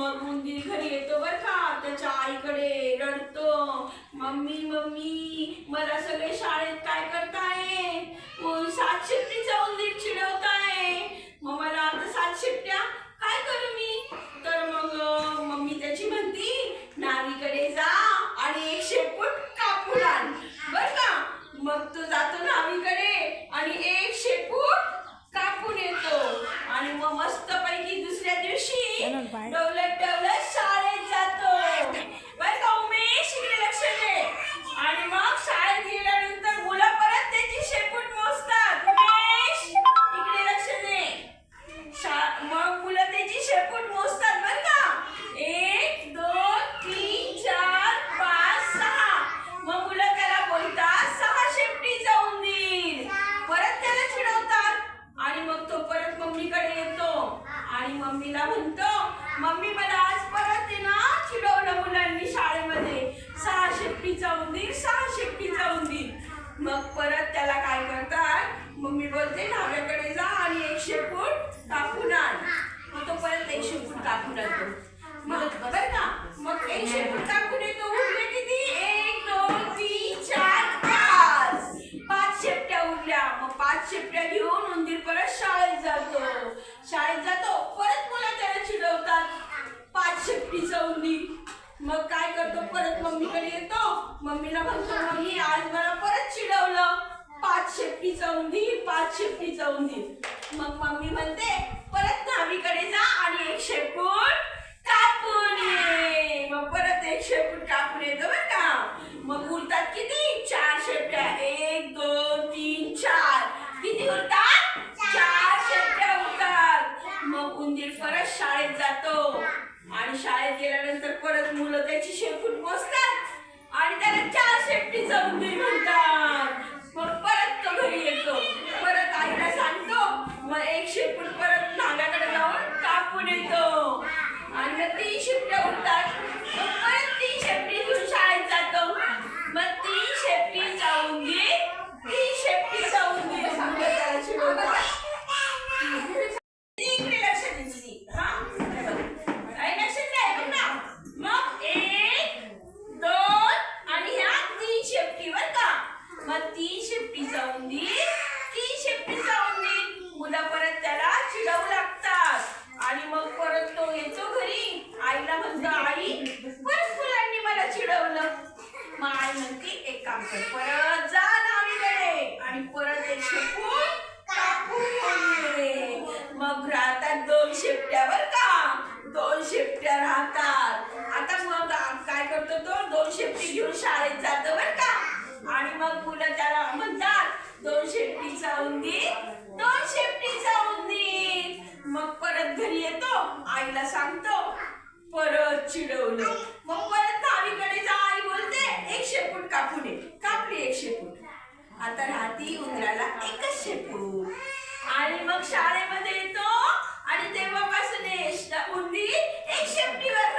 मग उंदीर घरी येतो बर का. त्याच्या आईकडे रडतो. मम्मी मम्मी मला सगळे शाळेत काय करताय? सातशे मम्मी मला आज परत ये ना चिडवलं मुलांनी शाळेमध्ये. सहा शेपटीचा उंदीर सहा शेपटीचा उंदीर मग परत त्याला मम्मीला म्हणतो मम्मी आज मला परत चिडवलं. पाच शेपटी चवून पाच शेपटी चवून मग मम्मी म्हणते परत काम परत जा डावीकडे आणि परत एक शेपूट कापून मग राहतात दोन शेपट्यावर का. दोन शेपट्या राहतात. आता मग काय करतो तो? दोन शेपटी घेऊन शाळेत जातो बर का. आणि मग मुलं त्याला म्हणतात दोन शेपटीचा उंदी दोन शेपटीचा उंदी मग परत घरी येतो आईला सांगतो परत चिडवलं. तर राहती उंदराला एकच शेपू. आणि मग शाळेमध्ये येतो आणि तेव्हापासून उंदीर एक शेपटीवर